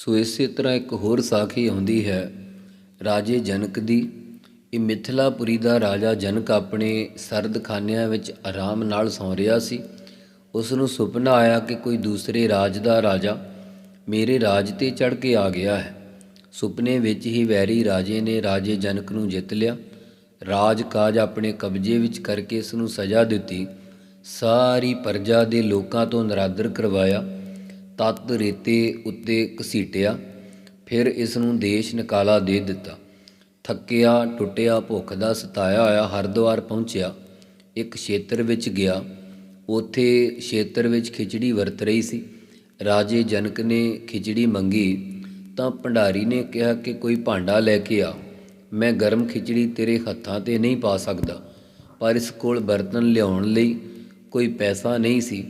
ਸੋ ਇਸੇ ਤਰ੍ਹਾਂ ਇੱਕ ਹੋਰ ਸਾਖੀ ਆਉਂਦੀ ਹੈ, ਰਾਜੇ ਜਨਕ ਦੀ। ਇਹ ਮਿਥਲਾਪੁਰੀ ਦਾ ਰਾਜਾ ਜਨਕ ਆਪਣੇ ਸਰਦਖਾਨਿਆਂ ਵਿੱਚ ਆਰਾਮ ਨਾਲ ਸੌਂ ਰਿਹਾ ਸੀ। ਉਸ ਨੂੰ ਸੁਪਨਾ ਆਇਆ ਕਿ ਕੋਈ ਦੂਸਰੇ ਰਾਜ ਦਾ ਰਾਜਾ ਮੇਰੇ ਰਾਜ ਤੇ ਚੜ ਕੇ ਆ ਗਿਆ ਹੈ। ਸੁਪਨੇ ਵਿੱਚ ਹੀ ਵੈਰੀ ਰਾਜੇ ਨੇ ਰਾਜੇ ਜਨਕ ਨੂੰ ਜਿੱਤ ਲਿਆ। ਰਾਜ ਕਾਜ ਆਪਣੇ ਕਬਜ਼ੇ ਵਿੱਚ ਕਰਕੇ ਇਸ ਨੂੰ ਸਜ਼ਾ ਦਿੱਤੀ। ਸਾਰੀ ਪਰਜਾ ਦੇ ਲੋਕਾਂ ਤੋਂ ਨਰਾਦਰ ਕਰਵਾਇਆ। ਤੱਤ ਰੇਤੇ ਉੱਤੇ ਘਸੀਟਿਆ, ਫਿਰ ਇਸ ਨੂੰ ਦੇਸ਼ ਨਿਕਾਲਾ ਦੇ ਦਿੱਤਾ। ਥੱਕਿਆ, ਟੁੱਟਿਆ, ਭੁੱਖ ਦਾ ਸਤਾਇਆ ਹੋਇਆ ਹਰਦੁਆਰ ਪਹੁੰਚਿਆ। ਇੱਕ ਖੇਤਰ ਵਿੱਚ ਗਿਆ। ਉਥੇ ਖੇਤਰ ਵਿੱਚ ਖਿਚੜੀ ਵਰਤ ਰਹੀ ਸੀ। ਰਾਜੇ ਜਨਕ ਨੇ ਖਿਚੜੀ ਮੰਗੀ, ਤਾਂ ਭੰਡਾਰੀ ਨੇ ਕਿਹਾ ਕਿ ਕੋਈ ਭਾਂਡਾ ਲੈ ਕੇ ਆ। ਮੈਂ ਗਰਮ ਖਿਚੜੀ ਤੇਰੇ ਹੱਥਾਂ ਤੇ ਨਹੀਂ ਪਾ ਸਕਦਾ, ਪਰ ਇਸ ਕੋਲ ਬਰਤਨ ਲਿਆਉਣ ਲਈ ਕੋਈ ਪੈਸਾ ਨਹੀਂ ਸੀ।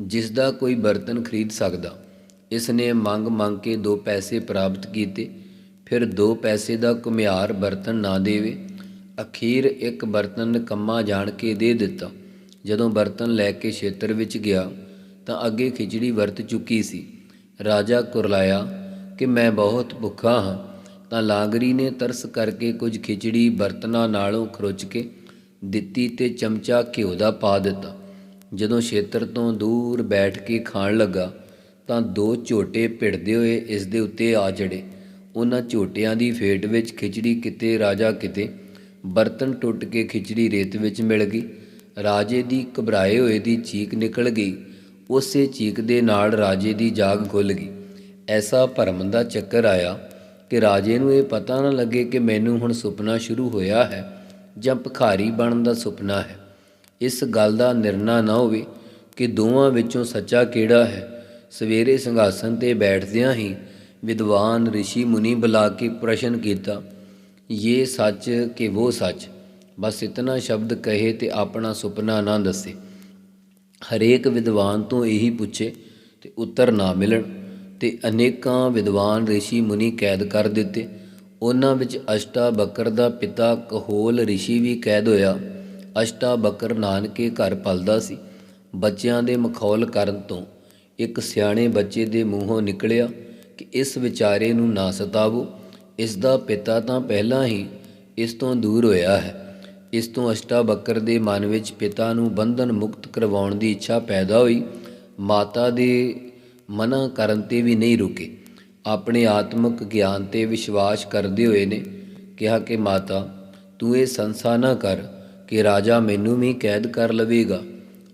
ਜਿਸ ਦਾ ਕੋਈ ਬਰਤਨ ਖਰੀਦ ਸਕਦਾ। ਇਸ ਨੇ ਮੰਗ ਮੰਗ ਕੇ ਦੋ ਪੈਸੇ ਪ੍ਰਾਪਤ ਕੀਤੇ। ਫਿਰ ਦੋ ਪੈਸੇ ਦਾ ਕੁਮਿਆਰ ਬਰਤਨ ਨਾ ਦੇਵੇ। ਅਖੀਰ ਇੱਕ ਬਰਤਨ ਨਿਕੰਮਾ ਜਾਣ ਕੇ ਦੇ ਦਿੱਤਾ। ਜਦੋਂ ਬਰਤਨ ਲੈ ਕੇ ਖੇਤਰ ਵਿੱਚ ਗਿਆ, ਤਾਂ ਅੱਗੇ ਖਿਚੜੀ ਵਰਤ ਚੁੱਕੀ ਸੀ। ਰਾਜਾ ਕੁਰਲਾਇਆ ਕਿ ਮੈਂ ਬਹੁਤ ਭੁੱਖਾ ਹਾਂ, ਤਾਂ ਲਾਂਗਰੀ ਨੇ ਤਰਸ ਕਰਕੇ ਕੁਝ ਖਿਚੜੀ ਬਰਤਨਾਂ ਨਾਲੋਂ ਖਰੁੱਚ ਕੇ ਦਿੱਤੀ ਤੇ ਚਮਚਾ ਘਿਓ ਦਾ ਪਾ ਦਿੱਤਾ। ਜਦੋਂ ਛੇਤਰ ਤੋਂ ਦੂਰ ਬੈਠ ਕੇ ਖਾਣ ਲੱਗਾ ਤਾਂ ਦੋ ਝੋਟੇ ਭਿੜਦੇ ਹੋਏ ਇਸ ਦੇ ਉੱਤੇ ਆ ਚੜੇ ਉਹਨਾਂ ਝੋਟਿਆਂ ਦੀ ਫੇਟ ਵਿੱਚ ਖਿਚੜੀ ਕਿਤੇ, ਰਾਜਾ ਕਿਤੇ, ਬਰਤਨ ਟੁੱਟ ਕੇ ਖਿਚੜੀ ਰੇਤ ਵਿੱਚ ਮਿਲ ਗਈ। ਰਾਜੇ ਦੀ ਘਬਰਾਏ ਹੋਏ ਦੀ ਚੀਕ ਨਿਕਲ ਗਈ। ਉਸੇ ਚੀਕ ਦੇ ਨਾਲ ਰਾਜੇ ਦੀ ਜਾਗ ਖੁੱਲ ਗਈ। ਐਸਾ ਭਰਮ ਦਾ ਚੱਕਰ ਆਇਆ ਕਿ ਰਾਜੇ ਨੂੰ ਇਹ ਪਤਾ ਨਾ ਲੱਗੇ ਕਿ ਮੈਨੂੰ ਹੁਣ ਸੁਪਨਾ ਸ਼ੁਰੂ ਹੋਇਆ ਹੈ ਜਾਂ ਭਿਖਾਰੀ ਬਣਨ ਦਾ ਸੁਪਨਾ ਹੈ। ਇਸ ਗੱਲ ਦਾ ਨਿਰਣਾ ਨਾ ਹੋਵੇ ਕਿ ਦੋਵਾਂ ਵਿੱਚੋਂ ਸੱਚਾ ਕਿਹੜਾ ਹੈ ਸਵੇਰੇ ਸਿੰਘਾਸਨ ਤੇ ਬੈਠਦਿਆਂ ਹੀ ਵਿਦਵਾਨ ઋષਿ ਮੁਨੀ ਬੁਲਾ ਕੇ ਪ੍ਰਸ਼ਨ ਕੀਤਾ ਇਹ ਸੱਚ ਕਿ ਉਹ ਸੱਚ ਬਸ ਇਤਨਾ ਸ਼ਬਦ ਕਹੇ ਤੇ ਆਪਣਾ ਸੁਪਨਾ ਨਾ ਦੱਸੇ ਹਰੇਕ ਵਿਦਵਾਨ ਤੋਂ ਇਹੀ ਪੁੱਛੇ ਤੇ ਉੱਤਰ ਨਾ ਮਿਲਣ ਤੇ ਅਨੇਕਾਂ ਵਿਦਵਾਨ ઋષਿ ਮੁਨੀ ਕੈਦ ਕਰ ਦਿੱਤੇ ਉਹਨਾਂ ਵਿੱਚ ਅਸ਼ਟਾ ਬਕਰ ਦਾ ਪਿਤਾ ਕਹੋਲ ઋષਿ ਵੀ ਕੈਦ ਹੋਇਆ ਅਸ਼ਟਾ ਬਕਰ ਨਾਨਕੇ ਘਰ ਪਲਦਾ ਸੀ। ਬੱਚਿਆਂ ਦੇ ਮਖੌਲ ਕਰਨ ਤੋਂ ਇੱਕ ਸਿਆਣੇ ਬੱਚੇ ਦੇ ਮੂੰਹੋਂ ਨਿਕਲਿਆ ਕਿ ਇਸ ਵਿਚਾਰੇ ਨੂੰ ਨਾ ਸਤਾਵੋ। ਇਸ ਦਾ ਪਿਤਾ ਤਾਂ ਪਹਿਲਾਂ ਹੀ ਇਸ ਤੋਂ ਦੂਰ ਹੋਇਆ ਹੈ। ਇਸ ਤੋਂ ਅਸ਼ਟਾ ਬਕਰ ਦੇ ਮਨ ਵਿੱਚ ਪਿਤਾ ਨੂੰ ਬੰਧਨ ਮੁਕਤ ਕਰਵਾਉਣ ਦੀ ਇੱਛਾ ਪੈਦਾ ਹੋਈ। ਮਾਤਾ ਦੇ ਮਨਾ ਕਰਨ ਤੇ ਵੀ ਨਹੀਂ ਰੁਕੇ। ਆਪਣੇ ਆਤਮਿਕ ਗਿਆਨ ਤੇ ਵਿਸ਼ਵਾਸ ਕਰਦੇ ਹੋਏ ਨੇ ਕਿਹਾ ਕਿ ਮਾਤਾ, ਤੂੰ ਇਹ ਸੰਸਾ ਨਾ ਕਰ। ਕਿ ਰਾਜਾ ਮੈਨੂੰ ਵੀ ਕੈਦ ਕਰ ਲਵੇਗਾ।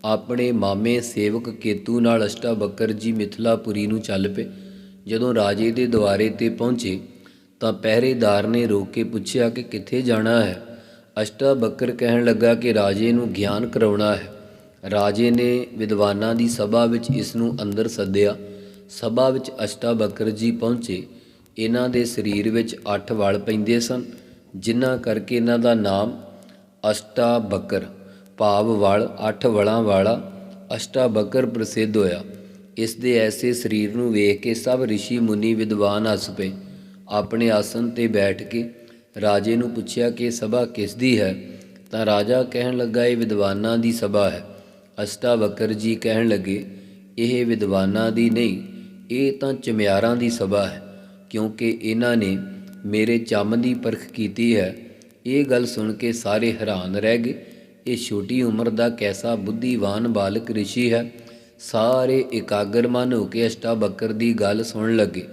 ਆਪਣੇ ਮਾਮੇ ਸੇਵਕ ਕੇਤੂ ਨਾਲ ਅਸ਼ਟਾ ਬੱਕਰ ਜੀ ਮਿਥਲਾਪੁਰੀ ਨੂੰ ਚੱਲ ਪਏ। ਜਦੋਂ ਰਾਜੇ ਦੇ ਦੁਆਰੇ ਤੇ ਪਹੁੰਚੇ, ਤਾਂ ਪਹਿਰੇਦਾਰ ਨੇ ਰੋਕ ਕੇ ਪੁੱਛਿਆ ਕਿ ਕਿੱਥੇ ਜਾਣਾ ਹੈ। ਅਸ਼ਟਾ ਬੱਕਰ ਕਹਿਣ ਲੱਗਾ ਕਿ ਰਾਜੇ ਨੂੰ ਗਿਆਨ ਕਰਾਉਣਾ ਹੈ। ਰਾਜੇ ਨੇ ਵਿਦਵਾਨਾਂ ਦੀ ਸਭਾ ਵਿੱਚ ਇਸ ਨੂੰ ਅੰਦਰ ਸੱਦਿਆ। ਸਭਾ ਵਿੱਚ ਅਸ਼ਟਾ ਬੱਕਰ ਜੀ ਪਹੁੰਚੇ। ਇਹਨਾਂ ਦੇ ਸਰੀਰ ਵਿੱਚ 8 ਵਲ ਪੈਂਦੇ ਸਨ, ਜਿਨ੍ਹਾਂ ਕਰਕੇ ਇਹਨਾਂ ਦਾ ਨਾਮ ਅਸ਼ਟਾ ਬੱਕਰ ਭਾਵ ਵਲ, ਅੱਠ ਵਲਾਂ ਵਾਲਾ ਅਸ਼ਟਾ ਬੱਕਰ ਪ੍ਰਸਿੱਧ ਹੋਇਆ। ਇਸ ਦੇ ਐਸੇ ਸਰੀਰ ਨੂੰ ਵੇਖ ਕੇ ਸਭ ઋષਿ ਮੁਨੀ ਵਿਦਵਾਨ ਹੱਸ ਪਏ। ਆਪਣੇ ਆਸਨ ਤੇ ਬੈਠ ਕੇ ਰਾਜੇ ਨੂੰ ਪੁੱਛਿਆ ਕਿ ਸਭਾ ਕਿਸ ਦੀ ਹੈ? ਤਾਂ ਰਾਜਾ ਕਹਿਣ ਲੱਗਾ, ਇਹ ਵਿਦਵਾਨਾਂ ਦੀ ਸਭਾ ਹੈ। ਅਸ਼ਟਾ ਬੱਕਰ ਜੀ ਕਹਿਣ ਲੱਗੇ, ਇਹ ਵਿਦਵਾਨਾਂ ਦੀ ਨਹੀਂ, ਇਹ ਤਾਂ ਚਮਿਆਰਾਂ ਦੀ ਸਭਾ ਹੈ, ਕਿਉਂਕਿ ਇਹਨਾਂ ਨੇ ਮੇਰੇ ਚੰਮ ਦੀ ਪਰਖ ਕੀਤੀ ਹੈ। ਇਹ ਗੱਲ ਸੁਣ ਕੇ ਸਾਰੇ ਹੈਰਾਨ ਰਹਿ ਗਏ ਇਹ ਛੋਟੀ ਉਮਰ ਦਾ ਕੈਸਾ ਬੁੱਧੀਵਾਨ ਬਾਲਕ ઋષਿ ਹੈ ਸਾਰੇ ਇਕਾਗਰ ਮਨ ਹੋ ਕੇ ਅਸ਼ਟਾ ਬੱਕਰ ਦੀ ਗੱਲ ਸੁਣਨ ਲੱਗੇ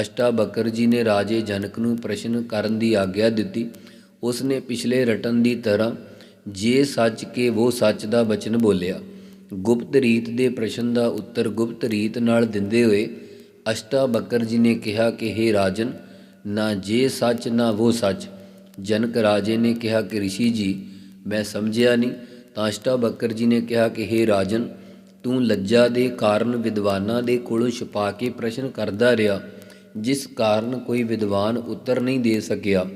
ਅਸ਼ਟਾ ਬੱਕਰ ਜੀ ਨੇ ਰਾਜੇ ਜਨਕ ਨੂੰ ਪ੍ਰਸ਼ਨ ਕਰਨ ਦੀ ਆਗਿਆ ਦਿੱਤੀ ਉਸ ਨੇ ਪਿਛਲੇ ਰਟਨ ਦੀ ਤਰ੍ਹਾਂ ਜੇ ਸੱਚ ਕੇ ਉਹ ਸੱਚ ਦਾ ਬਚਨ ਬੋਲਿਆ ਗੁਪਤ ਰੀਤ ਦੇ ਪ੍ਰਸ਼ਨ ਦਾ ਉੱਤਰ ਗੁਪਤ ਰੀਤ ਨਾਲ ਦਿੰਦੇ ਹੋਏ ਅਸ਼ਟਾ ਬੱਕਰ ਜੀ ਨੇ ਕਿਹਾ ਕਿ हे ਰਾਜਨ ਨਾ ਜੇ ਸੱਚ ਨਾ ਉਹ ਸੱਚ ਜਨਕ ਰਾਜੇ ਨੇ ਕਿਹਾ ਕਿ ઋષਿ ਜੀ ਮੈਂ ਸਮਝਿਆ ਨਹੀਂ ਤਾਂ ਅਸ਼ਟਾ ਬੱਕਰ ਜੀ ਨੇ ਕਿਹਾ ਕਿ हे ਰਾਜਨ ਤੂੰ ਲੱਜਾ ਦੇ ਕਾਰਨ ਵਿਦਵਾਨਾਂ ਦੇ ਕੋਲੋਂ ਛੁਪਾ ਕੇ ਪ੍ਰਸ਼ਨ ਕਰਦਾ ਰਿਹਾ ਜਿਸ ਕਾਰਨ ਕੋਈ ਵਿਦਵਾਨ ਉੱਤਰ ਨਹੀਂ ਦੇ ਸਕਿਆ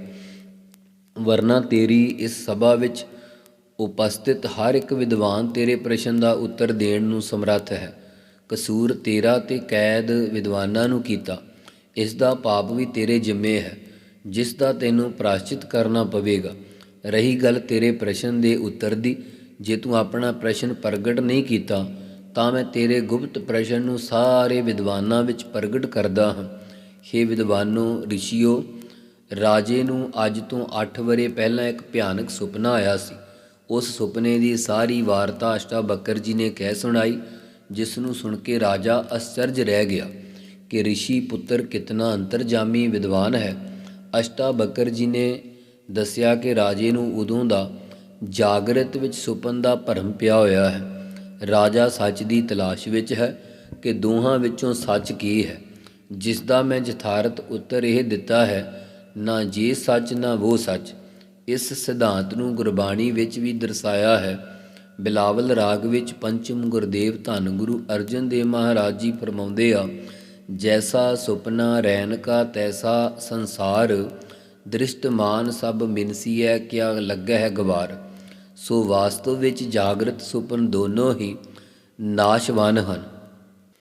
ਵਰਨਾ ਤੇਰੀ ਇਸ ਸਭਾ ਵਿੱਚ ਉਪਸਥਿਤ ਹਰ ਇੱਕ ਵਿਦਵਾਨ ਤੇਰੇ ਪ੍ਰਸ਼ਨ ਦਾ ਉੱਤਰ ਦੇਣ ਨੂੰ ਸਮਰੱਥ ਹੈ ਕਸੂਰ ਤੇਰਾ ਤੇ ਕੈਦ ਵਿਦਵਾਨਾਂ ਨੂੰ ਕੀਤਾ ਇਸ ਦਾ ਪਾਪ ਵੀ ਤੇਰੇ ਜਿੰਮੇ ਹੈ ਜਿਸ ਦਾ ਤੈਨੂੰ ਪ੍ਰਾਸ਼ਚਿਤ ਕਰਨਾ ਪਵੇਗਾ। ਰਹੀ ਗੱਲ ਤੇਰੇ ਪ੍ਰਸ਼ਨ ਦੇ ਉੱਤਰ ਦੀ, ਜੇ ਤੂੰ ਆਪਣਾ ਪ੍ਰਸ਼ਨ ਪ੍ਰਗਟ ਨਹੀਂ ਕੀਤਾ, ਤਾਂ ਮੈਂ ਤੇਰੇ ਗੁਪਤ ਪ੍ਰਸ਼ਨ ਨੂੰ ਸਾਰੇ ਵਿਦਵਾਨਾਂ ਵਿੱਚ ਪ੍ਰਗਟ ਕਰਦਾ ਹਾਂ। ਹੇ ਵਿਦਵਾਨੋ, ਰਿਸ਼ੀਓ, ਰਾਜੇ ਨੂੰ ਅੱਜ ਤੋਂ 8 ਵਰੇ ਪਹਿਲਾਂ ਇੱਕ ਭਿਆਨਕ ਸੁਪਨਾ ਆਇਆ ਸੀ। ਉਸ ਸੁਪਨੇ ਦੀ ਸਾਰੀ ਵਾਰਤਾ ਅਸ਼ਟਾ ਬੱਕਰ ਜੀ ਨੇ ਕਹਿ ਸੁਣਾਈ, ਜਿਸ ਨੂੰ ਸੁਣ ਕੇ ਰਾਜਾ ਅਸਚਰਜ ਰਹਿ ਗਿਆ ਕਿ ਰਿਸ਼ੀ ਪੁੱਤਰ ਕਿਤਨਾ ਅੰਤਰਜਾਮੀ ਵਿਦਵਾਨ ਹੈ। ਅਸ਼ਟਾਬਕਰ ਜੀ ਨੇ ਦੱਸਿਆ ਕਿ ਰਾਜੇ ਨੂੰ ਉਦੋਂ ਦਾ ਜਾਗਰਤ ਵਿੱਚ ਸੁਪਨ ਦਾ ਭਰਮ ਪਿਆ ਹੋਇਆ ਹੈ। ਰਾਜਾ ਸੱਚ ਦੀ ਤਲਾਸ਼ ਵਿੱਚ ਹੈ ਕਿ ਦੋਹਾਂ ਵਿੱਚੋਂ ਸੱਚ ਕੀ ਹੈ। ਜਿਸ ਦਾ ਮੈਂ ਯਥਾਰਥ ਉੱਤਰ ਇਹ ਦਿੱਤਾ ਹੈ, ਨਾ ਜੇ ਸੱਚ, ਨਾ ਉਹ ਸੱਚ। ਇਸ ਸਿਧਾਂਤ ਨੂੰ ਗੁਰਬਾਣੀ ਵਿੱਚ ਵੀ ਦਰਸਾਇਆ ਹੈ। ਬਿਲਾਵਲ ਰਾਗ ਵਿੱਚ ਪੰਚਮ ਗੁਰਦੇਵ ਧੰਨ ਗੁਰੂ ਅਰਜਨ ਦੇਵ ਮਹਾਰਾਜ ਜੀ ਫਰਮਾਉਂਦੇ ਆ ਜੈਸਾ ਸੁਪਨਾ ਰੈਨ ਕਾ ਤੈਸਾ ਸੰਸਾਰ, ਦ੍ਰਿਸ਼ਟਮਾਨ ਸਭ ਮਿਨਸੀਐ ਕਿਆ ਲੱਗਾ ਹੈ ਗਵਾਰ। ਸੋ ਵਾਸਤਵ ਵਿੱਚ ਜਾਗਰਤ ਸੁਪਨ ਦੋਨੋਂ ਹੀ ਨਾਸ਼ਵਾਨ ਹਨ।